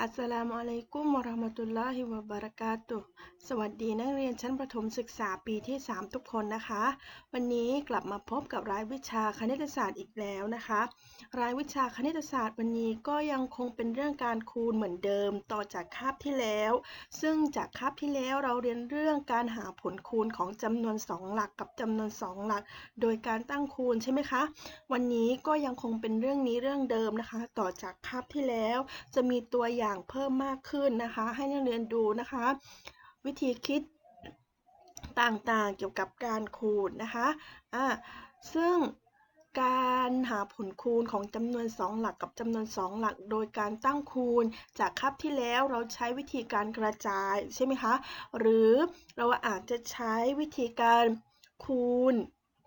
อัสสลามุอะลัยกุมวะราะห์มะตุลลอฮิวะบะเราะกาตุสวัสดีนักเรียนชั้นประถมศึกษาปีที่ 3 ทุกคนนะคะ วันนี้กลับมาพบกับรายวิชาคณิตศาสตร์อีกแล้วนะคะ รายวิชาคณิตศาสตร์วันนี้ก็ยังคงเป็นเรื่องการคูณเหมือนเดิมต่อจากคาบที่แล้ว ซึ่งจากคาบที่แล้วเราเรียนเรื่องการหาผลคูณของจำนวน 2 หลักกับจำนวน 2 หลัก โดยการตั้งคูณใช่ไหมคะ วันนี้ก็ยังคงเป็นเรื่องนี้เรื่องเดิมนะคะ ต่อจากคาบที่แล้ว จะมีตัวอย่างอย่างเพิ่มมากขึ้นนะคะ ให้นักเรียนดูนะคะ วิธีคิดต่างๆเกี่ยวกับการคูณนะคะอ่าซึ่งการหาผลคูณของจำนวน 2 หลักกับจำนวน 2 หลัก โดยการตั้งคูณ จากคาบที่แล้วเราใช้วิธีการกระจายใช่ไหมคะ หรือเราอาจจะใช้วิธีการคูณ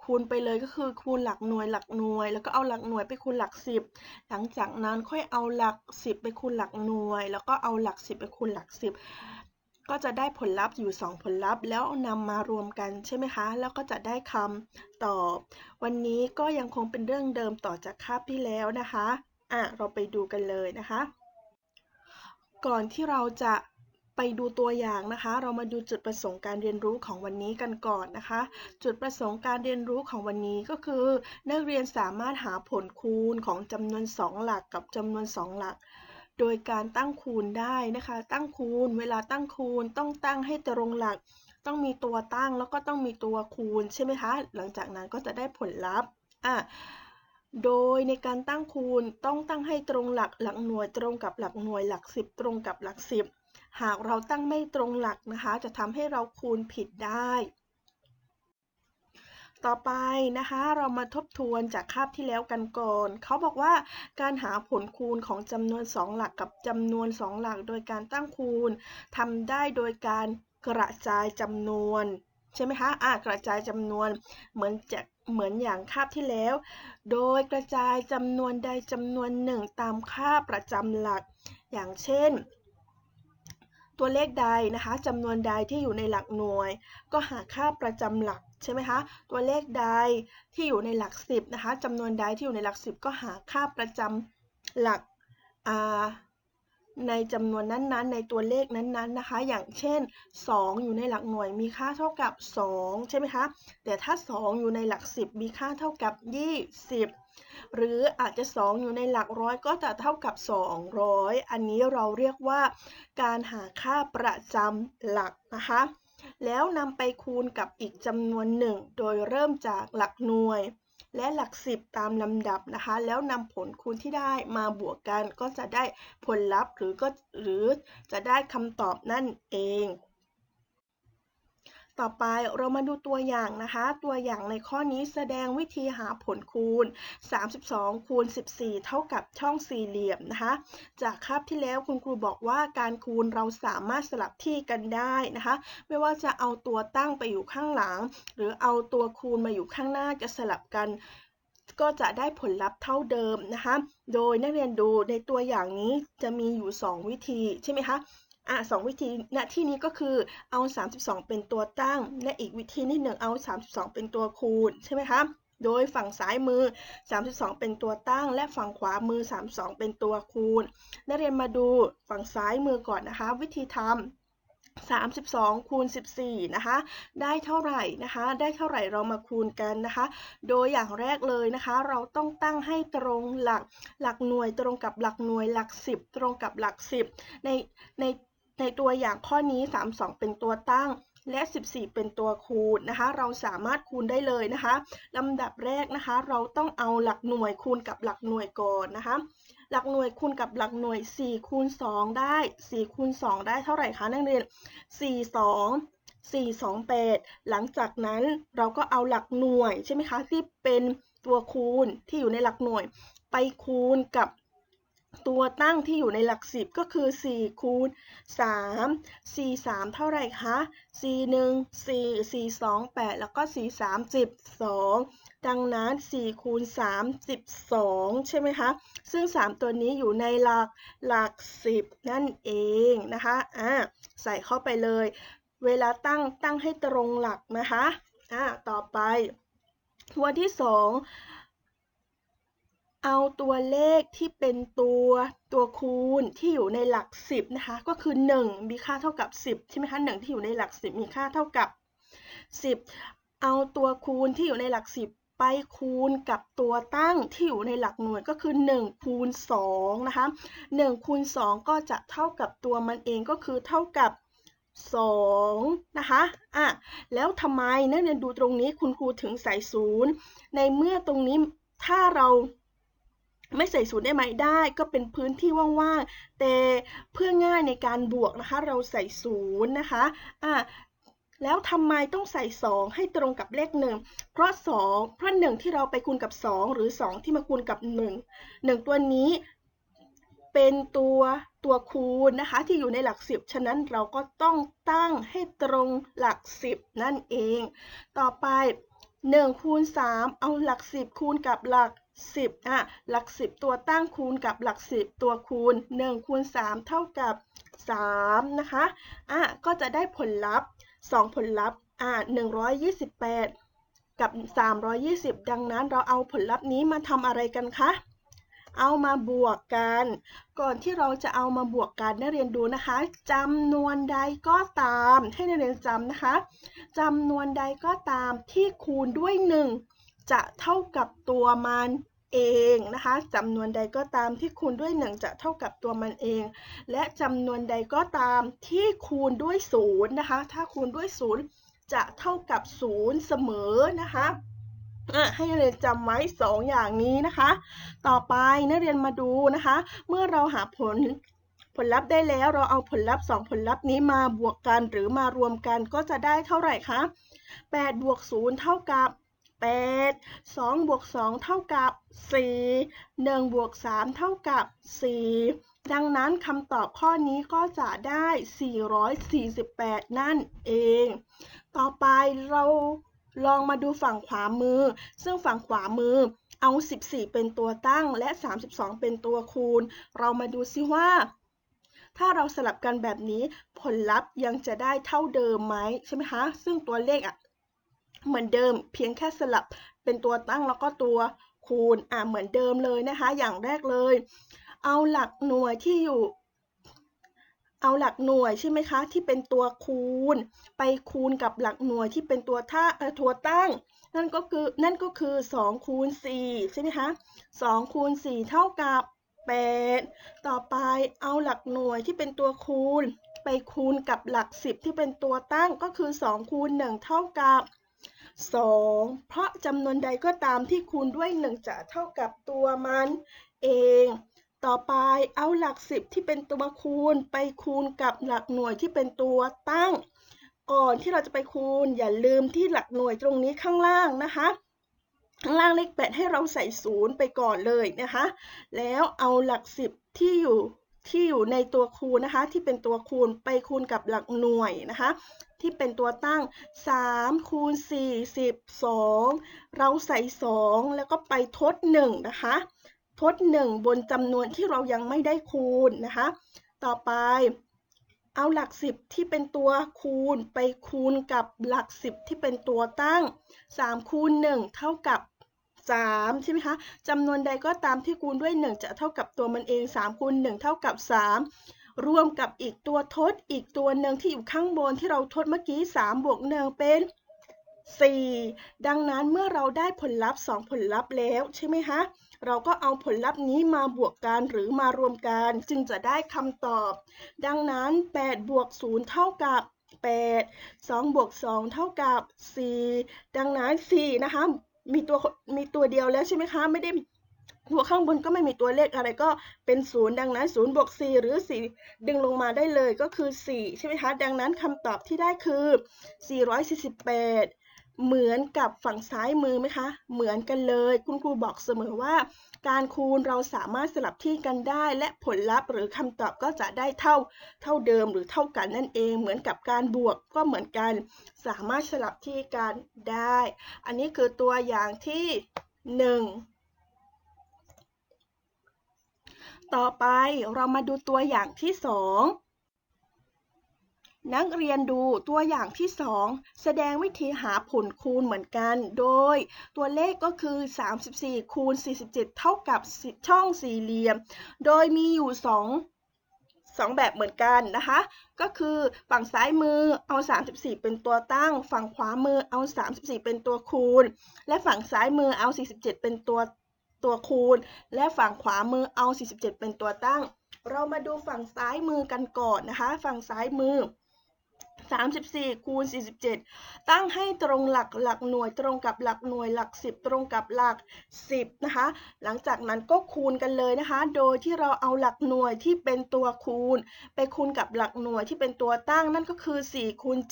คูณไปเลยก็คือคูณหลักหน่วยหลักหน่วย แล้วก็เอาหลักหน่วยไปคูณหลักสิบหลังจากนั้นค่อยเอาหลักสิบไปคูณหลักหน่วย แล้วก็เอาหลักสิบไปคูณหลักสิบก็จะได้ผลลัพธ์อยู่ 2 ผลลัพธ์ แล้วนำมารวมกันใช่ไหมคะ แล้วก็จะได้คำตอบ วันนี้ก็ยังคงเป็นเรื่องเดิมต่อจากคาบที่แล้วนะคะอะเราไปดูกันเลยนะคะ ก่อนที่เราจะ ไปดูตัวอย่างนะคะ เรามาดูจุดประสงค์การเรียนรู้ของวันนี้กันก่อนนะคะ จุดประสงค์การเรียนรู้ของวันนี้ก็คือ นักเรียนสามารถหาผลคูณของจำนวน 2 หลักกับจำนวน 2 หลัก โดยการตั้งคูณได้นะคะ ตั้งคูณ เวลาตั้งคูณต้องตั้งให้ตรงหลัก ต้องมีตัวตั้งแล้วก็ต้องมีตัวคูณใช่ไหมคะ หลังจากนั้นก็จะได้ผลลัพธ์อะโดยในการตั้งคูณต้องตั้งให้ตรงหลักหลักหน่วยตรงกับหลักหน่วยหลักสิบตรงกับหลักสิบ หากเราตั้งไม่ตรงหลักนะคะ จะทำให้เราคูณผิดได้ ต่อไปนะคะเรามาทบทวนจากคาบที่แล้วกันก่อน เขาบอกว่าการหาผลคูณของจำนวน 2 หลักกับจำนวน 2 หลักโดยการตั้งคูณทำได้โดยการกระจายจำนวนใช่ไหมคะอะกระจายจำนวนเหมือนจะเหมือนอย่างคาบที่แล้ว โดยกระจายจำนวนใดจำนวนหนึ่งตามค่าประจำหลัก อย่างเช่น ตัวเลขใดนะคะจำนวนใดที่อยู่ในหลักหน่วย ก็หาค่าประจำหลักใช่ไหมคะตัวเลขใดที่อยู่ในหลักสิบนะคะจำนวนใดที่อยู่ในหลักสิบก็หาค่าประจำหลักในจำนวนนั้นๆ ในตัวเลขนั้นๆนะคะ อย่างเช่น 2 อยู่ในหลักหน่วยมีค่าเท่ากับ 2 ใช่ไหมคะแต่ถ้า 2 อยู่ในหลัก 10 มีค่าเท่ากับ 20 หรืออาจจะ 2 อยู่ในหลักร้อยก็จะเท่ากับ 200 อันนี้เราเรียกว่าการหาค่าประจำหลักนะคะ แล้วนำไปคูณกับอีกจำนวนหนึ่ง โดยเริ่มจากหลักหน่วย และหลักสิบตามลำดับนะคะ แล้วนำผลคูณที่ได้มาบวกกันก็จะได้ผลลัพธ์หรือก็หรือจะได้คำตอบนั่นเอง ต่อไปเรามาดูตัวอย่างนะคะ ตัวอย่างในข้อนี้แสดงวิธีหาผลคูณ 32 คูณ 14 เท่ากับช่องสี่เหลี่ยมนะคะ จากคาบที่แล้วคุณครูบอกว่าการคูณเราสามารถสลับที่กันได้นะคะ ไม่ว่าจะเอาตัวตั้งไปอยู่ข้างหลัง หรือเอาตัวคูณมาอยู่ข้างหน้าจะสลับกันก็จะได้ผลลัพธ์เท่าเดิมนะคะ โดยนักเรียนดูในตัวอย่างนี้จะมีอยู่ 2 วิธีใช่ไหมคะ อะสองวิธีณที่นี้ก็คือเอา 32 เป็นตัวตั้ง และอีกวิธีที่หนึ่งเอา 32 เป็นตัวคูณใช่ไหมคะโดยฝั่งซ้ายมือ 32 เป็นตัวตั้ง และฝั่งขวามือ 32 เป็นตัวคูณ นักเรียนมาดูฝั่งซ้ายมือก่อนนะคะ วิธีทำ32 คูณ 14 นะคะ ได้เท่าไหร่นะคะ ได้เท่าไหร่เรามาคูณกันนะคะ โดยอย่างแรกเลยนะคะ เราต้องตั้งให้ตรงหลักหลักหน่วยตรงกับหลักหน่วยหลัก 10 ตรงกับหลัก 10 ในใน ในตัวอย่างข้อนี้ 32 เป็นตัวตั้งและ 14 เป็นตัวคูณนะคะ เราสามารถคูณได้เลยนะคะลำดับแรกนะคะ เราต้องเอาหลักหน่วยคูณกับหลักหน่วยก่อนนะคะ หลักหน่วยคูณกับหลักหน่วย 4 คูณ 2 ได้ 4 คูณ 2 ได้เท่าไหร่คะนักเรียน 4 2 4 2 8 หลังจากนั้นเราก็เอาหลักหน่วยใช่ไหมคะที่เป็นตัวคูณที่อยู่ในหลักหน่วย ไปคูณกับ ตัวตั้งที่อยู่ในหลักสิบก็คือ 4 คูณ 3 4 3 เท่าไหร่คะ 4 1 4 4 2 8 แล้วก็ 4 3 12 ดังนั้น 4 คูณ 3 12 ใช่ไหมคะ ซึ่ง 3 ตัวนี้อยู่ในหลักหลัก 10 นั่นเองนะคะอ่าใส่เข้าไปเลย เวลาตั้งตั้งให้ตรงหลักนะคะอ่าต่อไปตัวที่ 2 เอาตัวเลขที่เป็นตัวตัวคูณที่อยู่ในหลัก 10 นะคะ ก็คือ 1 มีค่าเท่ากับ 10 ใช่ไหมคะ1ที่อยู่ในหลัก 10 มีค่าเท่ากับ 10 เอาตัวคูณที่อยู่ในหลัก 10 ไปคูณกับตัวตั้งที่อยู่ในหลักหน่วยก็คือ 1 คูณ 2 นะคะ 1 คูณ 2 ก็จะเท่ากับตัวมันเองก็คือเท่ากับ2นะคะ อะ แล้วทำไมนักเรียนดูตรงนี้คุณครูถึงใส่ศูนย์ในเมื่อตรงนี้ถ้าเรา ไม่ใส่ศูนย์ได้ไหมได้ก็เป็นพื้นที่ว่างๆ แต่เพื่อง่ายในการบวกนะคะ เราใส่ศูนย์นะคะอะแล้วทำไมต้องใส่ 2 ให้ตรงกับเลข 1 เพราะ 2 เพราะ 1 ที่เราไปคูณกับ 2 หรือ 2 ที่มาคูณกับ 1 1 ตัวนี้เป็นตัวตัวคูณนะคะ ที่อยู่ในหลัก 10 ฉะนั้นเราก็ต้องตั้งให้ตรงหลัก 10 นั่นเอง ต่อไป1คูณ3เอาหลัก 10 คูณกับหลัก 10อะหลัก 10 ตัวตั้งคูณกับหลัก 10 ตัวคูณ 1 คูณ 3 เท่ากับ 3 นะคะอะก็จะได้ผลลัพธ์ 2 ผลลัพธ์อะ128 กับ 320 ดังนั้นเราเอาผลลัพธ์นี้มาทำอะไรกันคะ เอามาบวกกัน ก่อนที่เราจะเอามาบวกกันนักเรียนดูนะคะจำนวนใดก็ตาม ให้นักเรียนจำนะคะจำนวนใดก็ตามที่คูณด้วย 1 จะเท่ากับตัวมันเองนะคะจำนวนใดก็ตามที่คูณด้วย 1 จะเท่ากับตัวมันเอง และจำนวนใดก็ตามที่คูณด้วย0นะคะ ถ้าคูณด้วย 0 จะเท่ากับ 0 เสมอนะคะให้นักเรียนจำไว้ 2 อย่างนี้นะคะ ต่อไปนักเรียนมาดูนะคะ เมื่อเราหาผลผลลัพธ์ได้แล้วเราเอาผลลัพธ์ 2 ผลลัพธ์นี้มาบวกกันหรือมารวมกันก็จะได้เท่าไหร่คะ8บวก0เท่ากับ 8 2บวก2เท่ากับ 4 1บวก3เท่ากับ 4 ดังนั้นคำตอบข้อนี้ก็จะได้ 448 นั่นเอง ต่อไปเราลองมาดูฝั่งขวามือ ซึ่งฝั่งขวามือเอา 14 เป็นตัวตั้งและ 32 เป็นตัวคูณ เรามาดูซิว่า ถ้าเราสลับกันแบบนี้ผลลัพธ์ยังจะได้เท่าเดิมไหมใช่ไหมคะ ซึ่งตัวเลขอะ เหมือนเดิมเพียงแค่สลับเป็นตัวตั้งแล้วก็ตัวคูณอะเหมือนเดิมเลยนะคะ อย่างแรกเลย เอาหลักหน่วยที่อยู่ เอาหลักหน่วยใช่ไหมคะ ที่เป็นตัวคูณ ไปคูณกับหลักหน่วยที่เป็นตัวท่าเอ่อตัวตั้ง นั่นก็คือนั่นก็คือ2คูณ4ใช่ไหมคะ2คูณ4เท่ากับ8ต่อไปเอาหลักหน่วยที่เป็นตัวคูณ ไปคูณกับหลัก 10 ที่เป็นตัวตั้งก็คือ2คูณ1เท่ากับ 2 เพราะจำนวนใดก็ตามที่คูณด้วย 1 จะเท่ากับตัวมันเอง ต่อไปเอาหลัก 10 ที่เป็นตัวคูณไปคูณกับหลักหน่วยที่เป็นตัวตั้ง ก่อนที่เราจะไปคูณอย่าลืมที่หลักหน่วยตรงนี้ข้างล่างนะคะ ข้างล่างเลข8ให้เราใส่ศูนย์ไปก่อนเลยนะคะ แล้วเอาหลัก 10 ที่อยู่ที่อยู่ในตัวคูณนะคะ ที่เป็นตัวคูณไปคูณกับหลักหน่วยนะคะ ที่เป็นตัวตั้ง3คูณ4 12เราใส่ 2 แล้วก็ไปทด 1 นะคะ ทด 1 บนจำนวนที่เรายังไม่ได้คูณนะคะ ต่อไปเอาหลัก 10 ที่เป็นตัวคูณไปคูณกับหลัก 10 ที่เป็นตัวตั้ง 3 คูณ 1 เท่ากับ 3 ใช่ไหมคะจำนวนใดก็ตามที่คูณด้วย 1 จะเท่ากับตัวมันเอง 3 คูณ 1 เท่ากับ 3 รวมกับอีกตัวทดอีกตัวหนึ่งที่อยู่ข้างบนที่เราทดเมื่อกี้ 3 บวก 1 เป็น 4 ดังนั้นเมื่อเราได้ผลลัพธ์ 2 ผลลัพธ์แล้วใช่ไหมคะ เราก็เอาผลลัพธ์นี้มาบวกกันหรือมารวมกันจึงจะได้คำตอบ ดังนั้น 8 บวก 0 เท่ากับ 8 2 บวก 2 เท่ากับ 4 ดังนั้น 4 นะคะ มีตัวมีตัวเดียวแล้วใช่ไหมคะ ไม่ได้ หัวข้างบนก็ไม่มีตัวเลขอะไรก็เป็น0ดังนั้น0บวก4หรือ 4 ดึงลงมาได้เลยก็คือ 4 ใช่ไหมคะ ดังนั้นคำตอบที่ได้คือ 448 เหมือนกับฝั่งซ้ายมือไหมคะ เหมือนกันเลย คุณครูบอกเสมอว่า การคูณเราสามารถสลับที่กันได้ และผลลัพธ์หรือคำตอบก็จะได้เท่าเท่าเดิมหรือเท่ากันนั่นเอง เหมือนกับการบวกก็เหมือนกัน สามารถสลับที่กันได้ อันนี้คือตัวอย่างที่ 1 ต่อไปเรามาดูตัวอย่างที่2นักเรียนดูตัวอย่างที่ 2 แสดงวิธีหาผลคูณเหมือนกัน โดยตัวเลขก็คือ 34 คูณ 47 เท่ากับช่องสี่เหลี่ยม โดยมีอยู่ 2 2 แบบเหมือนกันนะคะ ก็คือฝั่งซ้ายมือเอา 34 เป็นตัวตั้ง ฝั่งขวามือเอา 34 เป็นตัวคูณ และฝั่งซ้ายมือเอา 47 เป็นตัว ตัวคูณ และฝั่งขวามือเอา 47 เป็นตัวตั้ง เรามาดูฝั่งซ้ายมือกันก่อนนะคะ ฝั่งซ้ายมือ 34 คูณ 47 ตั้งให้ตรงหลักหลักหน่วยตรงกับหลักหน่วยหลัก 10 ตรงกับหลัก 10 นะคะ หลังจากนั้นก็คูณกันเลยนะคะ โดยที่เราเอาหลักหน่วยที่เป็นตัวคูณ ไปคูณกับหลักหน่วยที่เป็นตัวตั้งนั่นก็คือ 4 คูณ 7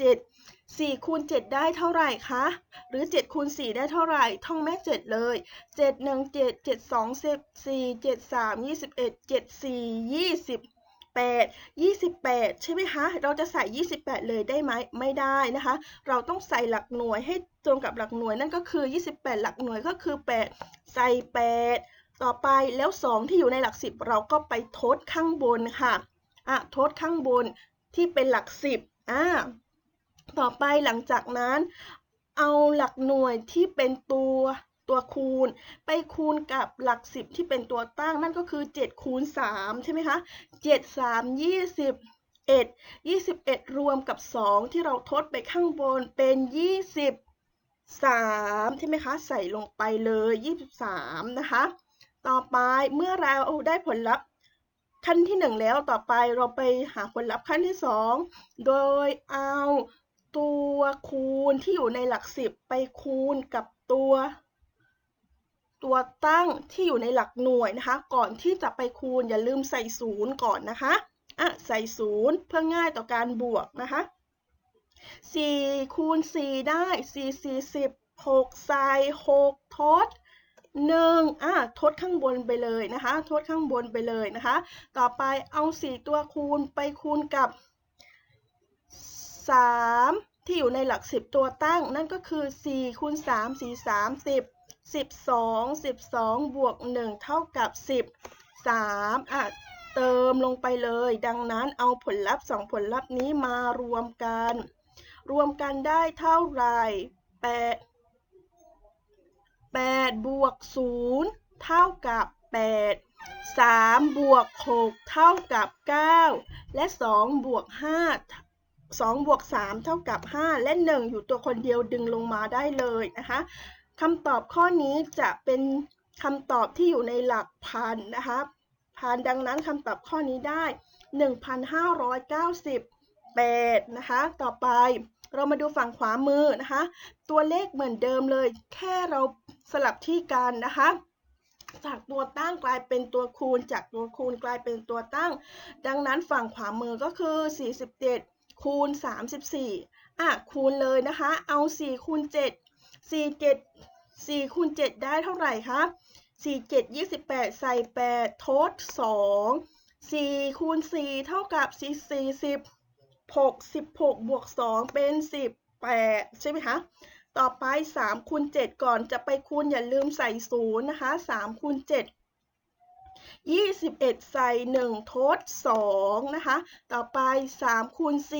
4คูณ7ได้เท่าไหร่คะ หรือ7คูณ4ได้เท่าไหร่ ท่องแม่7เลย 7 1 7 7 2 14 7 3 21 7 4 20 8 28 ใช่ไหมคะ เราจะใส่ 28 เลยได้ไหม ไม่ได้นะคะ เราต้องใส่หลักหน่วยให้ตรงกับหลักหน่วยนั่นก็คือ 28 หลักหน่วยก็คือ 8 ใส่ 8 ต่อไปแล้ว 2 ที่อยู่ในหลัก 10 เราก็ไปทดข้างบนค่ะอะทดข้างบนที่เป็นหลัก 10อ่าต่อไปหลังจากนั้น เอาหลักหน่วยที่เป็นตัว ตัวคูณ ไปคูณกับหลัก10ที่เป็นตัวตั้งนั่นก็คือ7คูณ3ใช่ไหมคะ7 3 21 21 รวมกับ 2 ที่เราทดไปข้างบนเป็น 23 ใช่ไหมคะ ใส่ลงไปเลย 23 นะคะ ต่อไปเมื่อเราได้ผลลัพธ์ขั้นที่ 1 แล้วต่อไปเราไปหาผลลัพธ์ขั้นที่ 2 โดยเอาตัวคูณที่อยู่ในหลัก 10 ไปคูณกับตัว ตัวตั้งที่อยู่ในหลักหน่วยนะคะ ก่อนที่จะไปคูณอย่าลืมใส่ศูนย์ก่อนนะคะอะใส่ศูนย์เพื่อง่ายต่อการบวกนะคะ4คูณ4ได้4 4 10 6ใส่6ทด1อะทดข้างบนไปเลยนะคะ ทดข้างบนไปเลยนะคะ ต่อไปเอา 4 ตัวคูณไปคูณกับ 3 ที่อยู่ในหลัก 10 ตัวตั้ง นั่นก็คือ 4 คูณ 3 4 30 12 12 บวก 1 เท่ากับ10 3อะเติมลงไปเลย ดังนั้นเอาผลลัพธ์ 2 ผลลัพธ์นี้มารวมกัน รวมกันได้เท่าไหร่8 8บวก 0 เท่ากับ 8 3 บวก 6 เท่ากับ 9 และ 2 บวก 5 2 บวก 3 เท่ากับ 5 และ 1 อยู่ตัวคนเดียวดึงลงมาได้เลยนะคะ คำตอบข้อนี้จะเป็นคำตอบที่อยู่ในหลักพันนะคะพันดังนั้นคำตอบข้อนี้ได้ 1,598นะคะ ต่อไปเรามาดูฝั่งขวามือนะคะ ตัวเลขเหมือนเดิมเลย แค่เราสลับที่กันนะคะ จากตัวตั้งกลายเป็นตัวคูณ จากตัวคูณกลายเป็นตัวตั้ง ดังนั้นฝั่งขวามือก็คือ 47 คูณ 34อะคูณเลยนะคะ เอา 4 คูณ 7 4 7 4คูณ7ได้เท่าไหร่คะ4 7 28 ใส่ 8 ทด 2 4คูณ4เท่ากับ4 40 6 16บวก2เป็น 18 ใช่ไหมคะ ต่อไป 3คูณ7ก่อนจะไปคูณอย่าลืมใส่0นะคะ3คูณ7 21 ใส่ 1 ทด 2 นะคะ ต่อไป 3คูณ4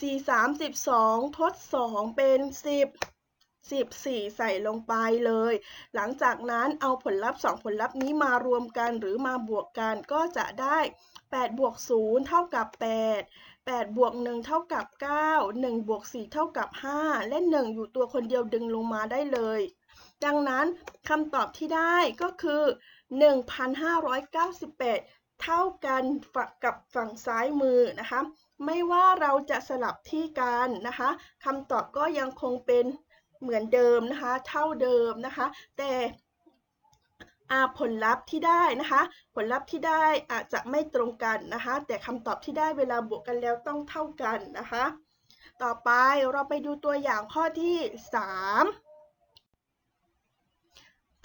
4 32 ทด 2 เป็น 10 14 ใส่ลงไปเลย หลังจากนั้นเอาผลลัพธ์ 2 ผลลัพธ์นี้มารวมกันหรือมาบวกกันก็จะได้8บวก0เท่ากับ 8 8บวก1เท่ากับ 9 1บวก4เท่ากับ 5 และ 1 อยู่ตัวคนเดียวดึงลงมาได้เลย ดังนั้นคำตอบที่ได้ก็คือ 1,598 เท่ากันกับฝั่งซ้ายมือนะคะ ไม่ว่าเราจะสลับที่กันนะคะคำตอบก็ยังคงเป็น เหมือนเดิมนะคะ เท่าเดิมนะคะ แต่ผลลัพธ์ที่ได้นะคะ ผลลัพธ์ที่ได้อาจจะไม่ตรงกันนะคะ แต่คำตอบที่ได้เวลาบวกกันแล้วต้องเท่ากันนะคะ ต่อไปเราไปดูตัวอย่างข้อที่ 3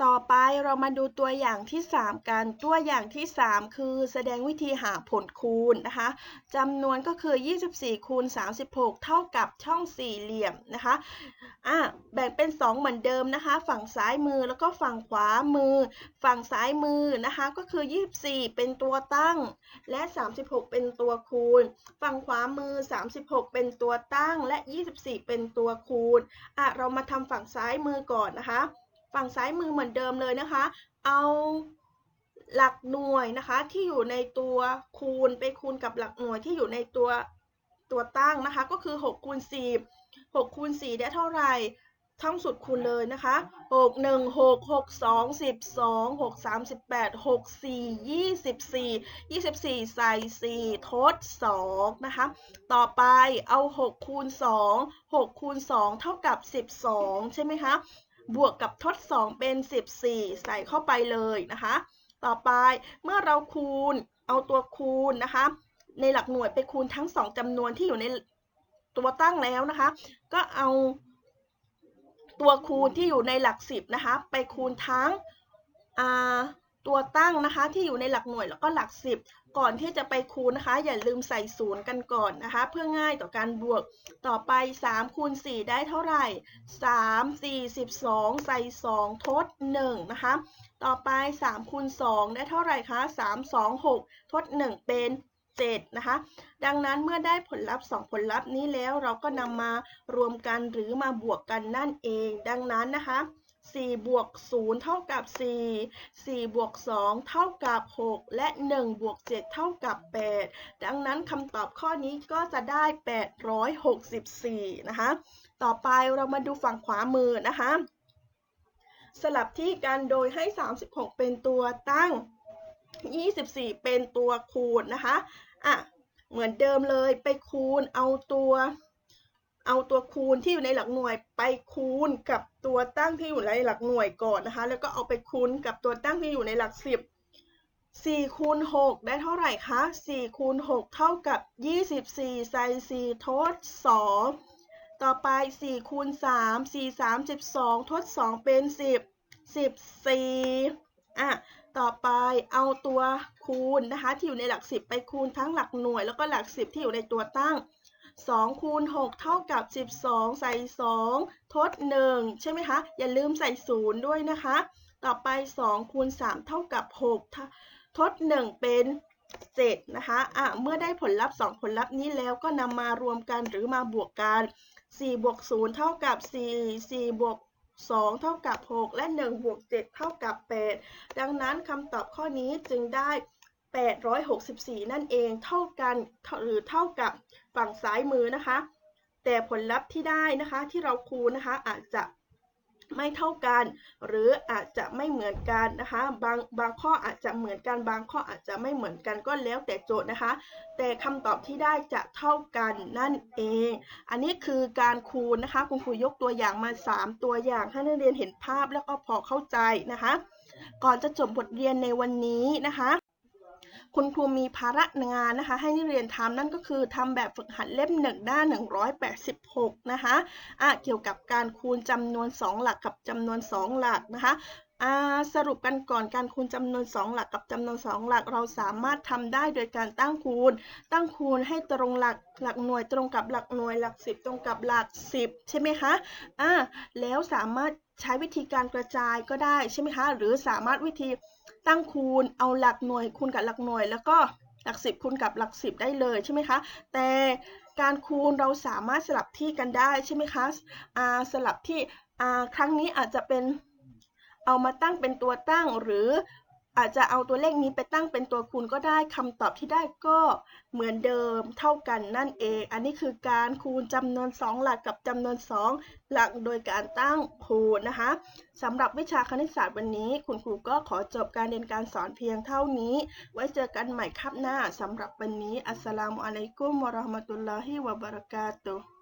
ต่อไปเรามาดูตัวอย่างที่ 3 กัน ตัวอย่างที่ 3 คือแสดงวิธีหาผลคูณนะคะจำนวนก็คือ 24 คูณ 36 เท่ากับช่องสี่เหลี่ยมนะคะอะแบ่งเป็น 2 เหมือนเดิมนะคะ ฝั่งซ้ายมือแล้วก็ฝั่งขวามือ ฝั่งซ้ายมือนะคะก็คือ 24 เป็นตัวตั้ง และ 36 เป็นตัวคูณ ฝั่งขวามือ 36 เป็นตัวตั้งและ 24 เป็นตัวคูณอะเรามาทำฝั่งซ้ายมือก่อนนะคะ ฝั่งซ้ายมือเหมือนเดิมเลยนะคะ เอาหลักหน่วยนะคะที่อยู่ในตัวคูณไปคูณกับหลักหน่วยที่อยู่ในตัวตัวตั้งนะคะ ก็คือ6คูณ10 6คูณ4ได้เท่าไหร่ท่องสุดคูณเลยนะคะ6 1 6 6 2 12 6 38 6 4 24 24 ใส่ 4 ทด 2 นะคะ ต่อไปเอา 6 คูณ 2 6 คูณ 2 เท่ากับ 12 ใช่ไหมคะ บวกกับทด 2 เป็น 14 ใส่เข้าไปเลยนะคะ ต่อไปเมื่อเราคูณเอาตัวคูณนะคะ ในหลักหน่วยไปคูณทั้ง 2จำนวนที่อยู่ในตัวตั้งแล้วนะคะ ก็เอาตัวคูณที่อยู่ในหลัก 10 นะคะ ไปคูณทั้ง ตัวตั้งนะคะที่อยู่ในหลักหน่วยแล้วก็หลัก 10 ก่อนที่จะไปคูณนะคะ อย่าลืมใส่ศูนย์กันก่อนนะคะ เพื่อง่ายต่อการบวกต่อไป 3 คูณ 4 ได้เท่าไหร่ 3 4 12 ใส่ 2 ทด 1 นะคะ ต่อไป 3 คูณ 2 ได้เท่าไหร่คะ 3 2 6 ทด 1 เป็น 7 นะคะ ดังนั้นเมื่อได้ผลลัพธ์ 2 ผลลัพธ์นี้แล้วเราก็นำมารวมกันหรือมาบวกกันนั่นเอง ดังนั้นนะคะ 4 บวก 0 เท่ากับ 4 4 บวก 2 เท่ากับ 6 และ 1 บวก 7 เท่ากับ 8 ดังนั้นคำตอบข้อนี้ก็จะได้ 864 นะคะ ต่อไปเรามาดูฝั่งขวามือนะคะ สลับที่กันโดยให้ 36 เป็นตัวตั้ง 24 เป็นตัวคูณนะคะ อะ เหมือนเดิมเลยไปคูณเอาตัว เอาตัวคูณที่อยู่ในหลักหน่วยไปคูณกับตัวตั้งที่อยู่ในหลักหน่วยก่อนนะคะ แล้วก็เอาไปคูณกับตัวตั้งที่อยู่ในหลักสิบ4คูณ6ได้เท่าไหร่คะ4คูณ6เท่ากับ24ใส่4ทด2ต่อไป4คูณ3 4 3 12ทด2เป็น10 14อะต่อไปเอาตัวคูณนะคะที่อยู่ในหลัก10ไปคูณทั้งหลักหน่วย แล้วก็หลัก10ที่อยู่ในตัวตั้ง 2คูณ6เท่ากับ 12 ใส่ 2 ทด 1 ใช่ไหมคะ อย่าลืมใส่ 0 ด้วยนะคะ ต่อไป 2คูณ3เท่ากับ 6 ทด 1 เป็น7นะคะอะเมื่อได้ผลลัพธ์ 2 ผลลัพธ์นี้แล้วก็นำมารวมกันหรือมาบวกกัน 4 บวก 0 เท่ากับ 4 4 บวก 2 เท่ากับ 6 และ 1 บวก 7 เท่ากับ 8 ดังนั้นคำตอบข้อนี้จึงได้ 864 นั่นเองเท่ากันหรือเท่ากับฝั่งซ้ายมือนะคะ แต่ผลลัพธ์ที่ได้นะคะที่เราคูณนะคะอาจจะไม่เท่ากัน หรืออาจจะไม่เหมือนกันนะคะ บางบางข้ออาจจะเหมือนกัน บางข้ออาจจะไม่เหมือนกันก็แล้วแต่โจทย์นะคะ แต่คำตอบที่ได้จะเท่ากันนั่นเอง อันนี้คือการคูณนะคะ คุณครูยกตัวอย่างมา 3 ตัวอย่างให้นักเรียนเห็นภาพแล้วก็พอเข้าใจนะคะ ก่อนจะจบบทเรียนในวันนี้นะคะ คุณครูมีภาระงานนะคะ ให้นักเรียนทำนั่นก็คือทำแบบฝึกหัดเล่มหนึ่งหน้า 186 นะคะะเกี่ยวกับการคูณจำนวน 2 หลักกับจำนวน 2 หลักนะคะสรุปกันก่อนการคูณจำนวน 2 หลักกับจำนวน 2 หลักเราสามารถทำได้โดยการตั้งคูณ ตั้งคูณให้ตรงหลักหลักหน่วยตรงกับหลักหน่วยหลัก 10 ตรงกับหลัก 10 ใช่ไหมคะอ่าแล้วสามารถใช้วิธีการกระจายก็ได้ใช่ไหมคะ หรือสามารถวิธี ตั้งคูณเอาหลักหน่วยคูณกับหลักหน่วย แล้วก็หลักสิบคูณกับหลักสิบได้เลยใช่ไหมคะ แต่การคูณเราสามารถสลับที่กันได้ใช่ไหมคะสลับที่ครั้งนี้อาจจะเป็นเอามาตั้งเป็นตัวตั้งหรือ อาจจะเอาตัวเลขนี้ไปตั้งเป็นตัวคูณก็ได้คำตอบที่ได้ก็เหมือนเดิมเท่ากันนั่นเอง อันนี้คือการคูณจำนวน 2 หลักกับจำนวน 2 หลักโดยการตั้งคูณนะคะสำหรับวิชาคณิตศาสตร์วันนี้ คุณครูก็ขอจบการเรียนการสอนเพียงเท่านี้ ไว้เจอกันใหม่ครับหน้าสำหรับวันนี้ อัสสลามุอะลัยกุมวะราะห์มะตุลลอฮิวะบะเราะกาตุฮ์